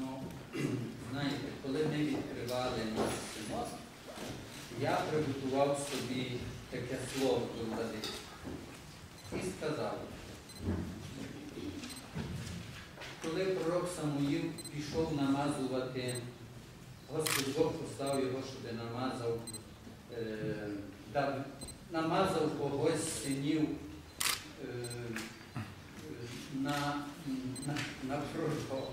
Ну, знаєте, коли ми відкривали наш синод, я приготував собі таке слово до влади і сказав, коли пророк Самуїл пішов намазувати, Господь Бог послав його, щоб намазав, е, дав, намазав когось синів е, на, на, на пророка.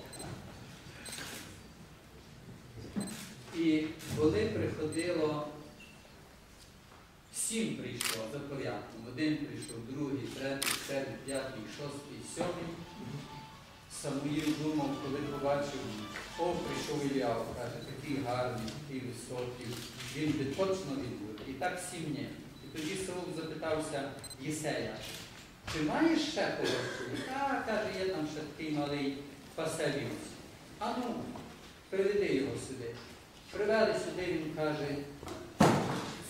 І коли приходило, сім прийшло за порядком. Один прийшов, другий, третій, четвертий, п'ятий, шостий, сьомий. Самуїл думав, коли побачив, о, прийшов Ілляв, каже, такий гарний, такий високий, він би точно відбув. І так сім ні. І тоді Саул запитався Єсея, чи маєш ще когось? Так, каже, є там ще такий малий паселівець. А ну, приведи його сюди. Привели сюди, він каже,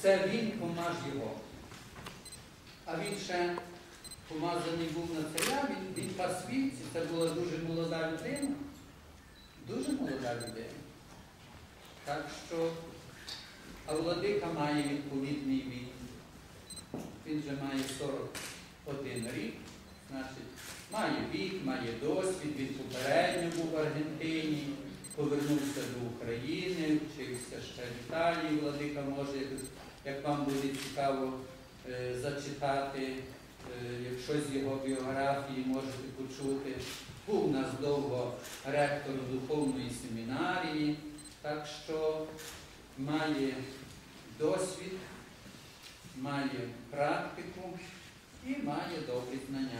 це він помаж його. А він ще помазаний був на царя, він, він пас вівці, це була дуже молода людина. Дуже молода людина. Так що, а владика має відповідний вік. Він вже має 41 рік, значить, має вік, має досвід, він попередньо був в Аргентині, повернувся до України, вчився ще в Італії, владика може, як- вам буде цікаво е, зачитати, е, якщо з його біографії можете почути. Був у нас довго ректор духовної семінарії, так що має досвід, має практику і має добрі знання.